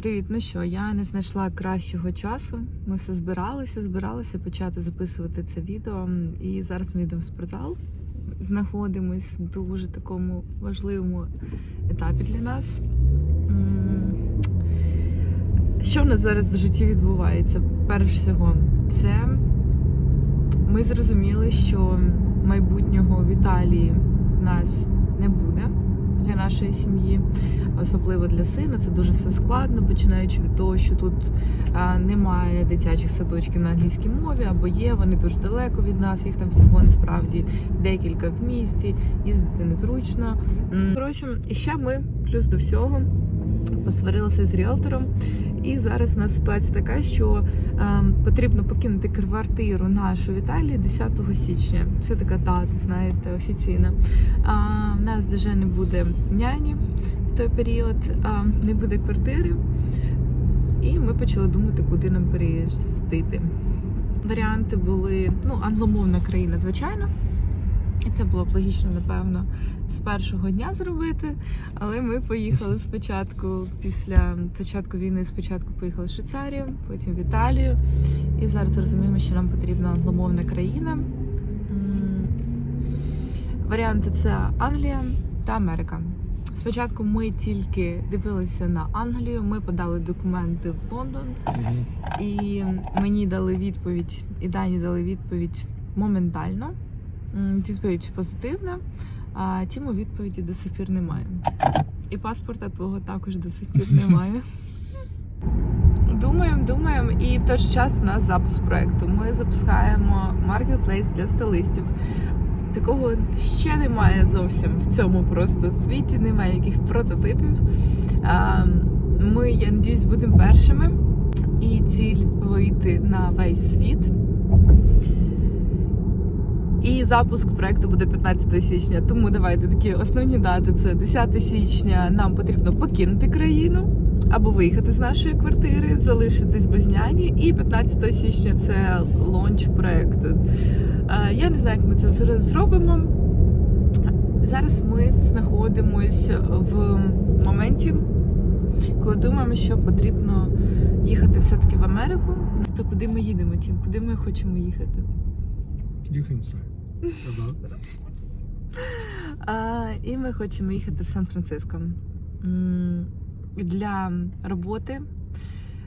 Привіт, ну що, я не знайшла кращого часу. Ми все збиралися, збиралися почати записувати це відео. І зараз ми йдемо в спортзал. Знаходимось в дуже такому важливому етапі для нас. Що в нас зараз в житті відбувається? Перш всього, це ми зрозуміли, що майбутнього в Італії в нас не буде для нашої сім'ї особливо для сина. Це дуже все складно, починаючи від того, що тут немає дитячих садочків на англійській мові, або є, вони дуже далеко від нас. Їх там всього насправді декілька в місті, їздити незручно. Коротше, і ще ми плюс до всього посварилися з ріелтором. І зараз у нас ситуація така, що е, потрібно покинути квартиру нашу в Італії 10 січня. Це така дата, знаєте, офіційна. В нас вже не буде няні в той період, не буде квартири. І ми почали думати, куди нам переїздити. Варіанти були ну, англомовна країна, звичайно. І це було б логічно, напевно, з першого дня зробити. Але ми поїхали спочатку, після початку війни, спочатку поїхали в Швейцарію, потім в Італію. І зараз розуміємо, що нам потрібна англомовна країна. Варіанти це Англія та Америка. Спочатку ми тільки дивилися на Англію, ми подали документи в Лондон, і мені дали відповідь, і Дані дали відповідь моментально. Відповідь позитивна, а Тіму відповіді до сих пір немає. І паспорта твого також до сих пір немає. Думаємо, думаємо, і в той же час у нас запуск проекту. Ми запускаємо маркетплейс для стилистів. Такого ще немає зовсім в цьому просто світі, немає яких прототипів. Ми, я надіюсь, будемо першими. І ціль вийти на весь світ. І запуск проекту буде 15 січня. Тому давайте такі основні дати: це 10 січня. Нам потрібно покинути країну або виїхати з нашої квартири, залишитись без няні. І 15 січня це лонч проекту. Е, Я не знаю, як ми це зробимо. Зараз ми знаходимось в моменті, коли думаємо, що потрібно їхати все-таки в Америку. То куди ми їдемо, Тім? Куди ми хочемо їхати? You can say. Ага. А, і ми хочемо їхати в Сан-Франциско для роботи.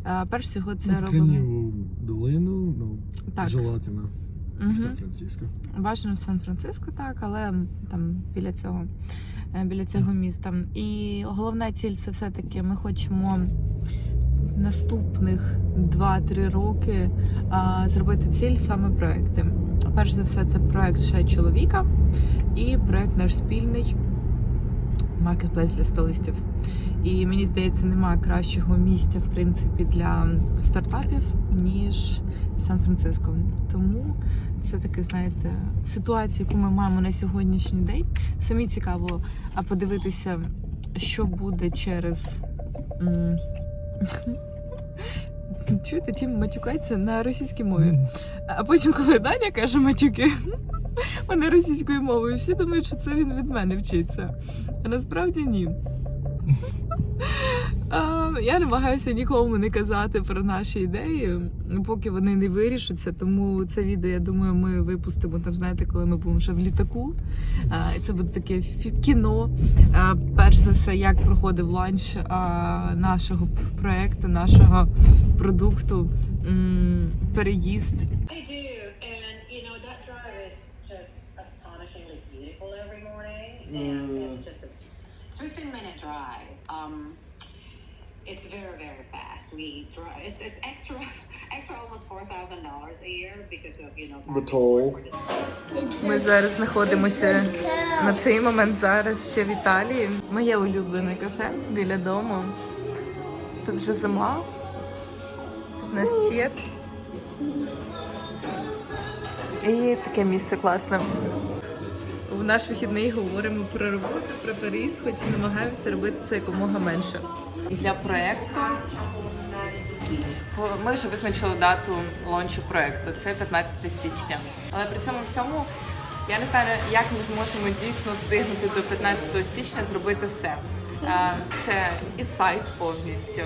А, перш всього, це Ну, робимо долину, ну, так. желательно Мгм. в Сан-Франциско. Бажано в Сан-Франциско, так, але там біля цього, е, біля цього міста. І головна ціль це все-таки ми хочемо наступних 2-3 роки а, зробити ціль саме проекти. Перш за все, це проект ще чоловіка і проект наш спільний маркетплейс для стилистів. І мені здається, немає кращого місця в принципі для стартапів, ніж Сан-Франциско. Тому це таке, знаєте, ситуація, яку ми маємо на сьогоднішній день. Самі цікаво подивитися, що буде через. Чуєте, тім матюкається на російській мові. А потім, коли Даня каже матюки, вони російською мовою, всі думають, що це він від мене вчиться. А насправді ні. Я намагаюся нікому не казати про наші ідеї, поки вони не вирішаться. Тому це відео, я думаю, ми випустимо там, знаєте, коли ми будемо вже в літаку. І це буде таке кіно. Перш за все, як проходив ланч нашого п- проекту, нашого продукту, переїзд. Drive is just astonishingly beautiful every morning, and Mm. it's just a 15 minute drive. Um, it's very very fast. We drive. It's it's extra extra almost four thousand dollars a year because of you know The toll. Ми зараз знаходимося на цей момент зараз ще в Італії. Моє улюблене кафе біля дому. Тут вже зима. Тут наш чет. І таке місце класне. В наш вихідний говоримо про роботу, про переїзд, хоч і намагаємося робити це якомога менше. Для проєкту Ми вже визначили дату лончу проекту. Це 15 січня. Але при цьому всьому я не знаю, як ми зможемо дійсно встигнути до 15 січня зробити все. Це і сайт повністю,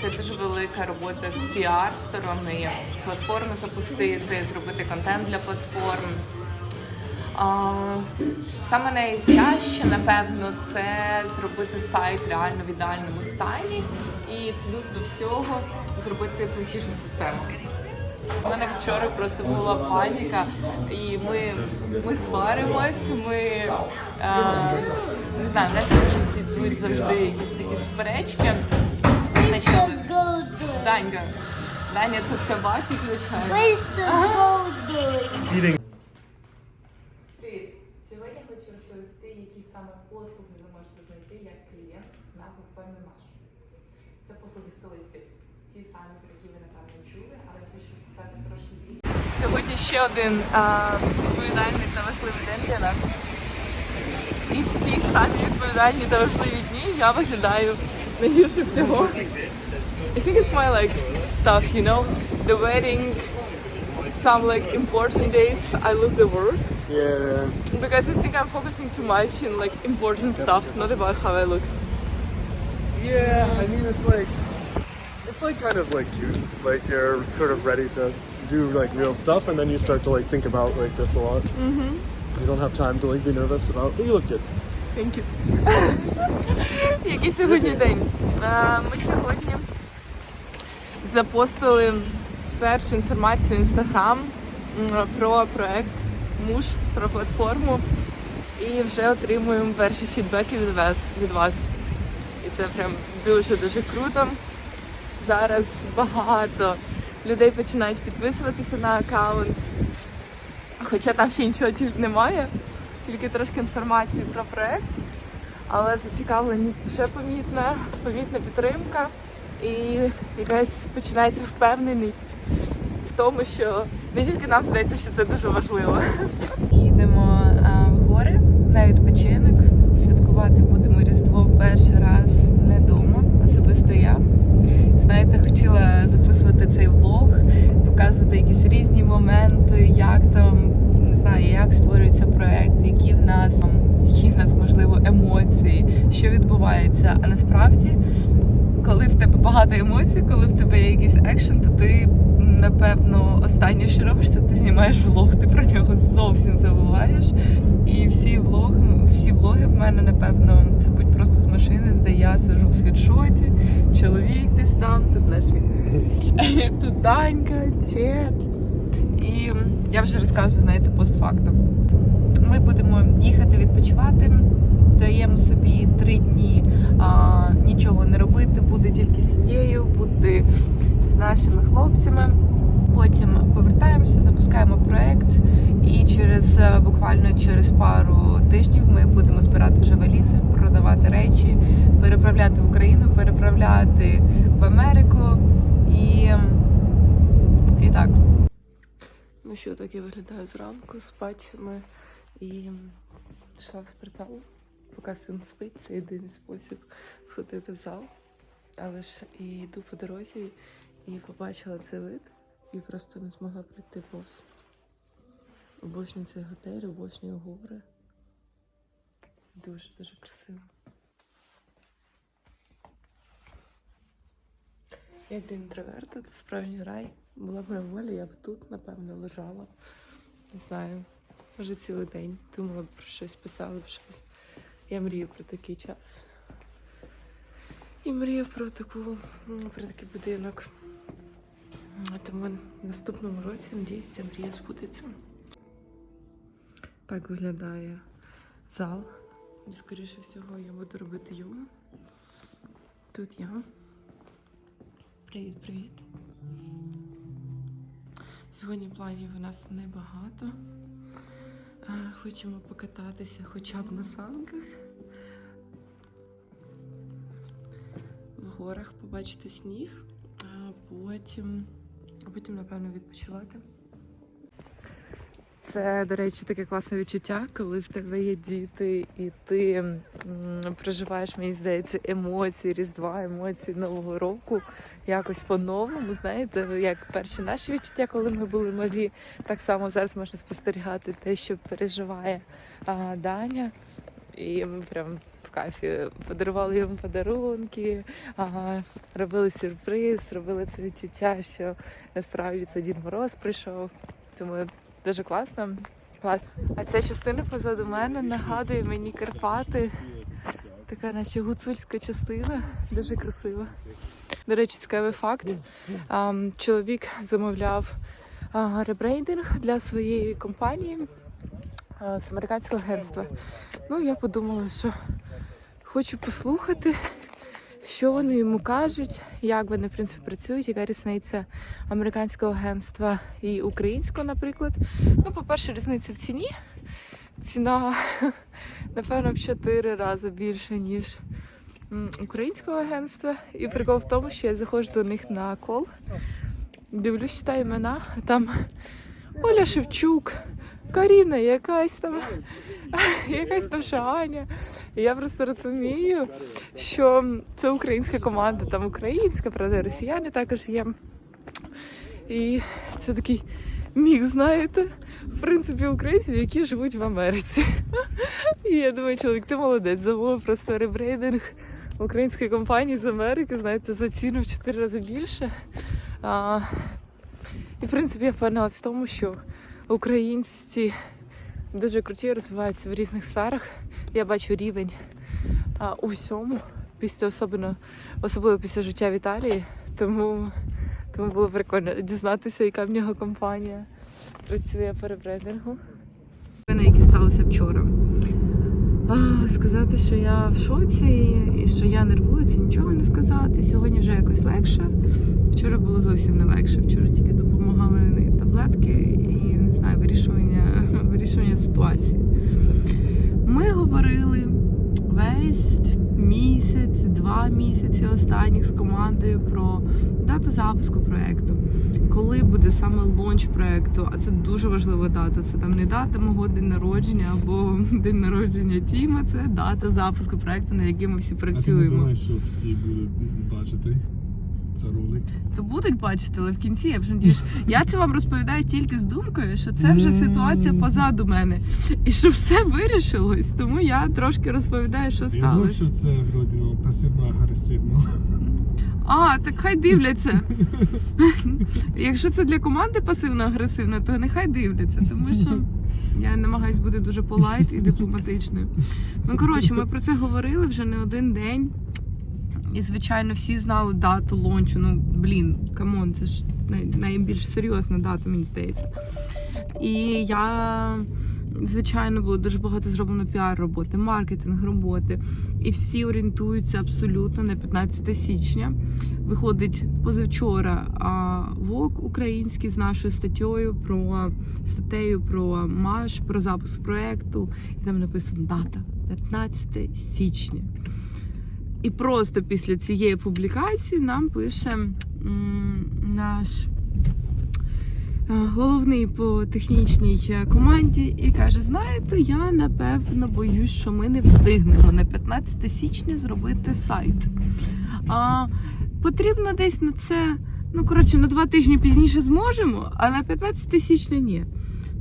Це дуже велика робота з піар сторони, платформи запустити, зробити контент для платформ. Саме найтяжче, напевно, це зробити сайт реально в ідеальному стані і плюс до всього зробити платіжну систему. У мене вчора просто була паніка, і ми, ми сваримось, ми е, не знаю, у нас якісь йдуть завжди якісь такі суперечки. Данька, Даня це все бачить, звичайно. Where's the golden? Привіт! Сьогодні хочу розповісти, які саме послуги ви можете знайти як клієнт на платформі Маші. Це послуги стилистів, ті самі, про які ви напевно чули, але я хочу сказати трошки більше. Сьогодні ще один а, відповідальний та важливий день для нас. І в ці самі відповідальні та важливі дні я виглядаю найгірше всього. I think it's my like stuff, you know, the wedding, some like important days I look the worst. Yeah. Because I think I'm focusing too much in like important stuff, not about how I look. Yeah, I mean, it's like, it's like kind of like cute. Like you're sort of ready to do like real stuff, and then you start to like think about like this a lot. Mm-hmm. You don't have time to like be nervous about. But you look good. Thank you. Який сьогодні день? Е, Ми сьогодні запостили першу інформацію в інстаграм про проект Муж про платформу і вже отримуємо перші фідбеки від вас від вас. Це прям дуже дуже круто. Зараз багато людей починають підписуватися на аккаунт. Хоча там ще нічого немає, тільки трошки інформації про проект, але зацікавленість вже помітна, помітна підтримка і якась починається впевненість в тому, що не тільки нам здається, що це дуже важливо. Їдемо в гори на відпочинок. Святкувати будемо Різдво перший раз не вдома, особисто я. Знаєте, хотіла записувати цей влог, показувати якісь різні моменти, як там не знаю, як створюється проект, які в нас які в нас можливо емоції, що відбувається. А насправді, коли в тебе багато емоцій, коли в тебе є якийсь екшен, то ти напевно останнє, що робиш, це ти знімаєш влог, ти про нього зовсім забуваєш. І всі влоги, всі влоги в мене, напевно, це будуть просто з машини, де я сижу в світшоті, чоловік десь там, тут наші тут Данька, Чет. І я вже розказую, знаєте, постфактом. Ми будемо їхати відпочивати. Даємо собі три дні а, нічого не робити, бути тільки з сім'єю, бути з нашими хлопцями. Потім повертаємося, запускаємо проект, і через е, буквально через пару тижнів ми будемо збирати вже валізи, продавати речі, переправляти в Україну, переправляти в Америку і, і так. Ну що, так я виглядаю зранку з пальцями і йшла в спортзал. Поки син спить, це єдиний спосіб сходити в зал. Але ж і йду по дорозі і побачила цей вид, і просто не змогла прийти повз. Обожнюю цей готель, обожнюю гори. Дуже-дуже красиво. Як для інтроверта, це справжній рай. Була б на волі, я б тут, напевно, лежала. Не знаю, може цілий день. Думала б про щось, писала б щось. Я мрію про такий час. І мрію про таку, про такий будинок. Тому в наступному році, надіюсь, ця мрія збудеться. Так виглядає зал. І, скоріше всього, я буду робити йогу. Тут я. Привіт, привіт. Сьогодні планів у нас небагато. Хочемо покататися хоча б на санках. В горах побачити сніг, а потім, а потім, напевно, відпочивати. Це, до речі, таке класне відчуття, коли в тебе є діти, і ти м, проживаєш, мені здається, емоції, Різдва, емоції Нового року якось по-новому. Знаєте, як перші наші відчуття, коли ми були малі, так само зараз можна спостерігати те, що переживає а, Даня. І ми прям в кайфі. Подарували йому подарунки, робили сюрприз, робили це відчуття, що насправді це Дід Мороз прийшов. Тому дуже класно. Клас. А ця частина позаду мене нагадує мені Карпати. Така наче гуцульська частина, дуже красива. До речі, цікавий факт. Чоловік замовляв ребрейдинг для своєї компанії з американського агентства. Ну, я подумала, що хочу послухати, що вони йому кажуть, як вони в принципі працюють, яка різниця американського агентства і українського, наприклад. Ну, по-перше, різниця в ціні. Ціна, напевно, в 4 рази більше, ніж українського агентства. І прикол в тому, що я заходжу до них на кол, дивлюсь, читаю імена, а там Оля Шевчук, Каріна якась там, якась там Шаня. І я просто розумію, що це українська команда, там українська, правда, росіяни також є. І це такий міг, знаєте, в принципі, українців, які живуть в Америці. І я думаю, чоловік, ти молодець, замовив просто ребрейдинг української компанії з Америки, знаєте, за ціну в 4 рази більше. А, і, в принципі, я впевнилася в тому, що українці дуже круті розвиваються в різних сферах. Я бачу рівень а, у всьому, після особливо, особливо після життя в Італії. Тому, тому було прикольно дізнатися, яка в нього компанія працює по ребрендингу. Які сталися вчора. А, сказати, що я в шоці і що я нервую, це нічого не сказати. Сьогодні вже якось легше. Вчора було зовсім не легше. Вчора тільки допомагали таблетки вирішування ситуації. Ми говорили весь місяць, два місяці останніх з командою про дату запуску проекту. Коли буде саме лонч проекту, а це дуже важлива дата. Це там не дата мого день народження або день народження Тіма, це дата запуску проекту, на який ми всі А ти не працюємо. думаєш, що всі будуть бачити це ролик? То будуть бачити, але в кінці я вже надіюсь. Я це вам розповідаю тільки з думкою, що це вже ситуація позаду мене. І що все вирішилось, тому я трошки розповідаю, що Я думаю, сталося. що це вроді ну, пасивно-агресивно. А, так хай дивляться. Якщо це для команди пасивно-агресивно, то нехай дивляться, тому що я намагаюсь бути дуже полайт і дипломатичною. Ну коротше, ми про це говорили вже не один день. І, звичайно, всі знали дату лончу. Ну, блін, камон, це ж найбільш серйозна дата, мені здається. І я, звичайно, було дуже багато зроблено піар-роботи, маркетинг роботи. І всі орієнтуються абсолютно на 15 січня. Виходить позавчора ВОК український з нашою статтєю про статтею про МАШ, про запуск проекту. І там написано дата 15 січня. І просто після цієї публікації нам пише наш е, головний по технічній е, команді і каже: знаєте, я напевно боюсь, що ми не встигнемо на 15 січня зробити сайт. А, потрібно десь на це. Ну, коротше, на два тижні пізніше зможемо, а на 15 січня ні.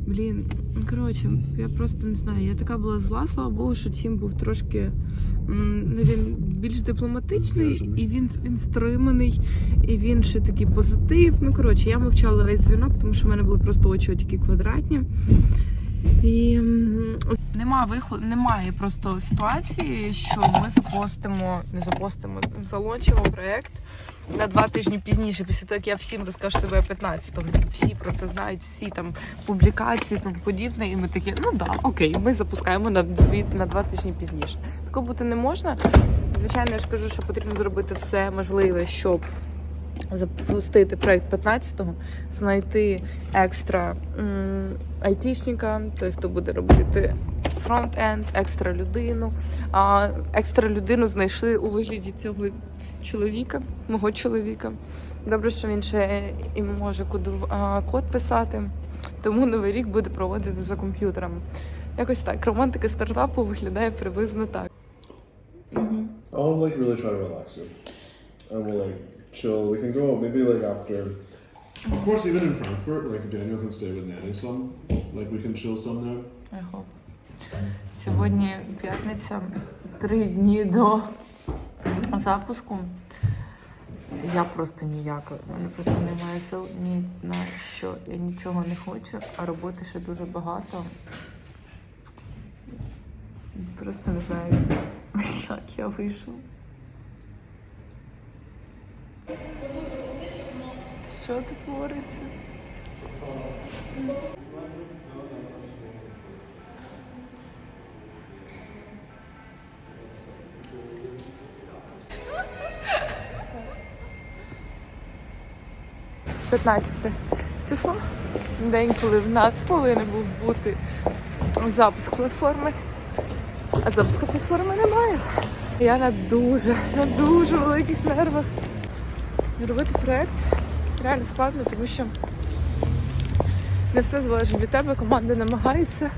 Блін, коротше, я просто не знаю. Я така була зла, слава Богу, що Тім був трошки ну, він більш дипломатичний, і він, він стриманий, і він ще такий позитив. Ну, коротше, я мовчала весь дзвінок, тому що в мене були просто очі такі квадратні. І нема виходу, немає просто ситуації, що ми запостимо, не запостимо, залончимо проект на два тижні пізніше, після того, як я всім розкажу себе 15-го. Всі про це знають, всі там публікації, тому подібне. І ми такі, ну да, окей, ми запускаємо на дві на два тижні пізніше. Такого бути не можна. Звичайно, я ж кажу, що потрібно зробити все можливе, щоб запустити проект 15-го, знайти екстра айтішника, той, хто буде робити фронт-енд, екстра людину. А екстра людину знайшли у вигляді цього чоловіка, мого чоловіка. Добре, що він ще і може код писати. Тому новий рік буде проводити за комп'ютером. Якось так. Романтика стартапу виглядає приблизно так. Угу. I'll like really try to relax you. And we'll like chill. We can go out maybe like after. Of course, even in Frankfurt, like Daniel can stay with Nanny some. Like we can chill some there. I hope. Сьогодні п'ятниця. три дні до запуску. Я просто ніяка. У мене просто немає сил ні на що. Я нічого не хочу, а роботи ще дуже багато. Просто не знаю, як я вийшов. Що тут твориться? П'ятнадцяте число. День, коли в нас повинен був бути запуск платформи. А запуску платформи немає. Я на дуже, на дуже великих нервах. Робити проект реально складно, тому що не все залежить від тебе. Команда намагається.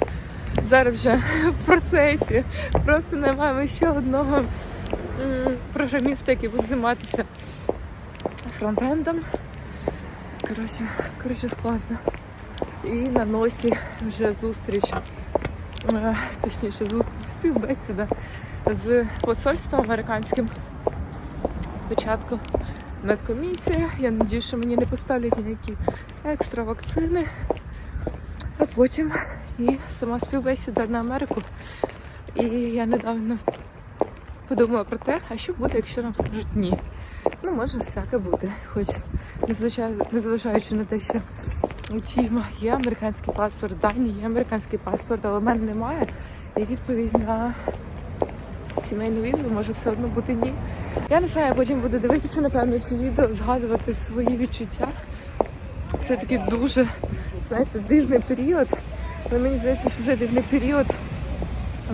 Зараз вже в процесі. Просто не маємо ще одного програміста, який буде займатися фронтендом. Коротше, коротше, складно. І на носі вже зустріч, е, точніше, зустріч співбесіда з посольством американським. Спочатку медкомісія. Я надію, що мені не поставлять ніякі екстра вакцини. А потім і сама співбесіда на Америку. І я недавно подумала про те, а що буде, якщо нам скажуть ні. Ну, може всяке бути. Хоч незважаючи на те, що у є американський паспорт, Дані є американський паспорт, але в мене немає. І відповідь на сімейну візу може все одно бути ні. Я не знаю, я потім буду дивитися, напевно, ці відео, згадувати свої відчуття. Це такий дуже, знаєте, дивний період. Але мені здається, що це дивний період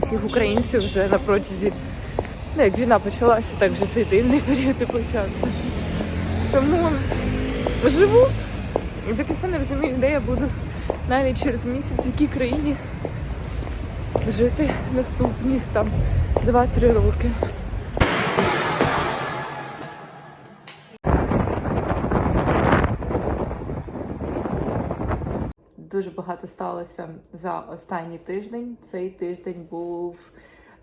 всіх українців вже на протязі. Ну, як війна почалася, так вже цей дивний період і почався. Тому живу і до кінця не розумію, де я буду навіть через місяць, в якій країні жити наступних там 2-3 роки. Дуже багато сталося за останній тиждень. Цей тиждень був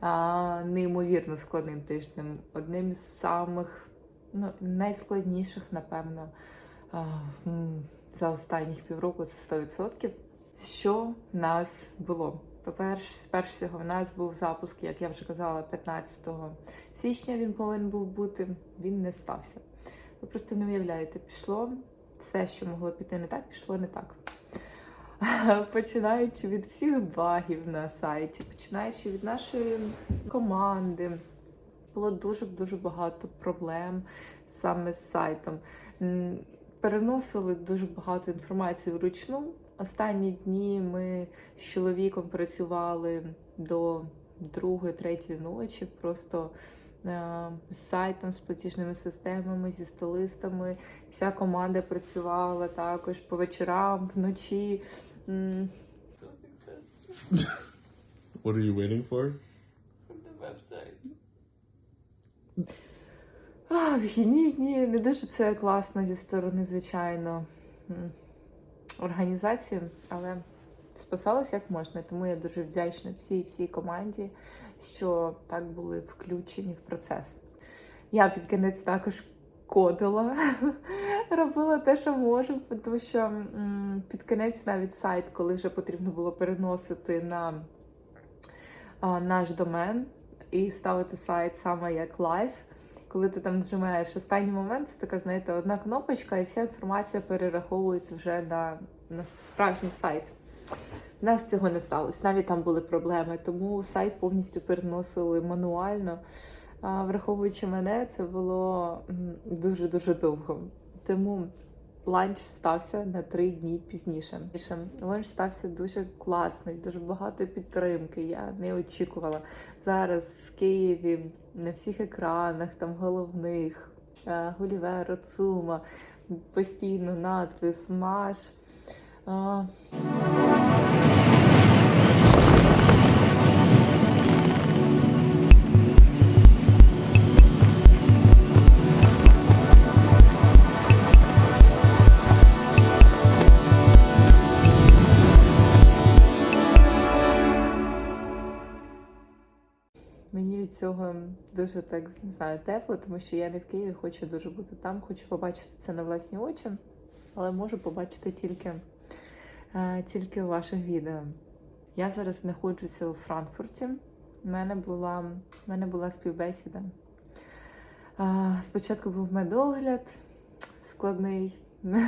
а, неймовірно складним тижнем. Одним із самих ну, найскладніших, напевно, за останніх півроку це 100%. Що в нас було? По-перше, перш всього, в нас був запуск, як я вже казала, 15 січня він повинен був бути, він не стався. Ви просто не уявляєте, пішло все, що могло піти не так, пішло не так. Починаючи від всіх багів на сайті, починаючи від нашої команди, було дуже дуже багато проблем саме з сайтом. Переносили дуже багато інформації вручну. Останні дні ми з чоловіком працювали до другої, третьої ночі, просто з сайтом, з платіжними системами, зі столистами. Вся команда працювала також по вечорам, вночі. What are you waiting for? А, вихідні дні не дуже це класно зі сторони, звичайно, організації, але спасалося як можна. Тому я дуже вдячна всій всій команді, що так були включені в процес. Я під кінець також кодила, робила те, що можу, тому що під кінець навіть сайт, коли вже потрібно було переносити на наш домен і ставити сайт саме як лайв. Коли ти там нажимаєш останній момент, це така, знаєте, одна кнопочка, і вся інформація перераховується вже на, на справжній сайт. У нас цього не сталося. Навіть там були проблеми, тому сайт повністю переносили мануально. А враховуючи мене, це було дуже-дуже довго. Тому ланч стався на три дні пізніше. Ланч стався дуже класний, дуже багато підтримки. Я не очікувала. Зараз в Києві на всіх екранах, там головних, е, Гулівер, Цума, постійно надпис, Маш. Цього дуже так не знаю тепло, тому що я не в Києві, хочу дуже бути там, хочу побачити це на власні очі, але можу побачити тільки, е, тільки у ваших відео. Я зараз знаходжуся у Франкфурті. У мене була, в мене була співбесіда. Спочатку був медогляд складний.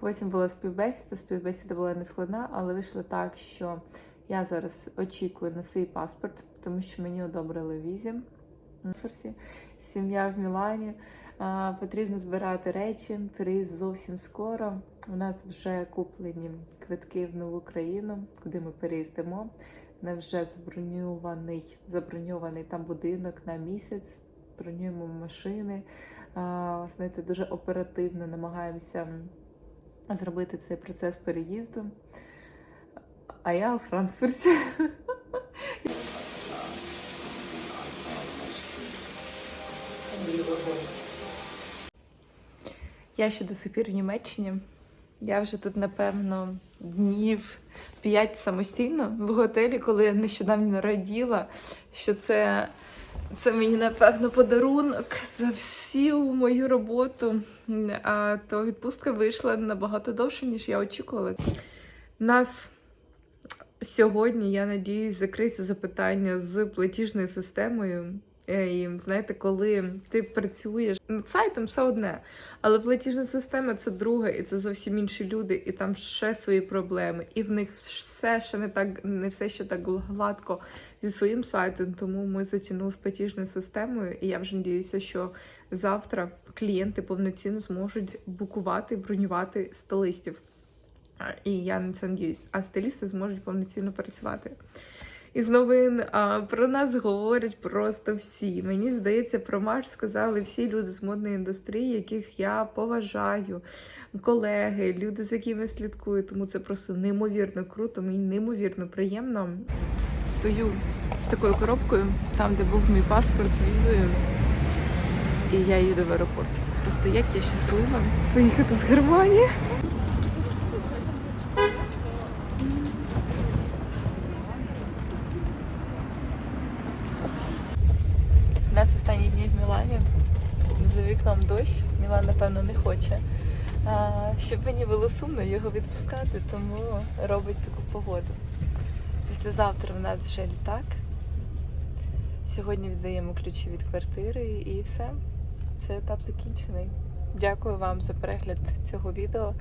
Потім була співбесіда. Співбесіда була не складна, але вийшло так, що я зараз очікую на свій паспорт, тому що мені одобрили візі. Сім'я в Мілані. Потрібно збирати речі. Приїзд зовсім скоро. У нас вже куплені квитки в нову країну, куди ми переїздимо. Нас вже заброньований, заброньований там будинок на місяць. Бронюємо машини. Знаєте, дуже оперативно намагаємося зробити цей процес переїзду. А я у Франкфурті. Я ще до сих пір в Німеччині. Я вже тут, напевно, днів п'ять самостійно в готелі, коли я нещодавно раділа, що це, це мені, напевно, подарунок за всю мою роботу. А то відпустка вийшла набагато довше, ніж я очікувала. Нас сьогодні, я надіюсь, закриється запитання з платіжною системою. Е, І знаєте, коли ти працюєш над сайтом, все одне. Але платіжна система це друге, і це зовсім інші люди, і там ще свої проблеми. І в них все ще не так, не все ще так гладко зі своїм сайтом. Тому ми затягнули з платіжною системою. І я вже надіюся, що завтра клієнти повноцінно зможуть букувати, бронювати стилистів. І я на це надіюсь. А стилісти зможуть повноцінно працювати. Із новин а, про нас говорять просто всі. Мені здається, про Маш сказали всі люди з модної індустрії, яких я поважаю, колеги, люди, з якими я слідкую. Тому це просто неймовірно круто, мені неймовірно приємно. Стою з такою коробкою, там, де був мій паспорт з візою, і я їду в аеропорт. Просто як я щаслива поїхати з Германії. У нас останні дні в Мілані. Вікном дощ. Мілан, напевно, не хоче. А, щоб мені було сумно його відпускати, тому робить таку погоду. Післязавтра в нас вже літак. Сьогодні віддаємо ключі від квартири і все. Цей етап закінчений. Дякую вам за перегляд цього відео.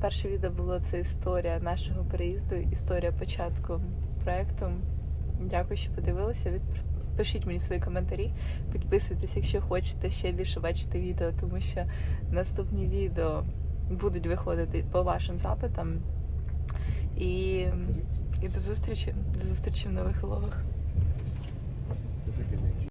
Перше відео було це історія нашого переїзду, історія початку проекту. Дякую, що подивилися. Від... Пишіть мені свої коментарі, підписуйтесь, якщо хочете ще більше бачити відео, тому що наступні відео будуть виходити по вашим запитам. І, і до зустрічі, до зустрічі в нових влогах.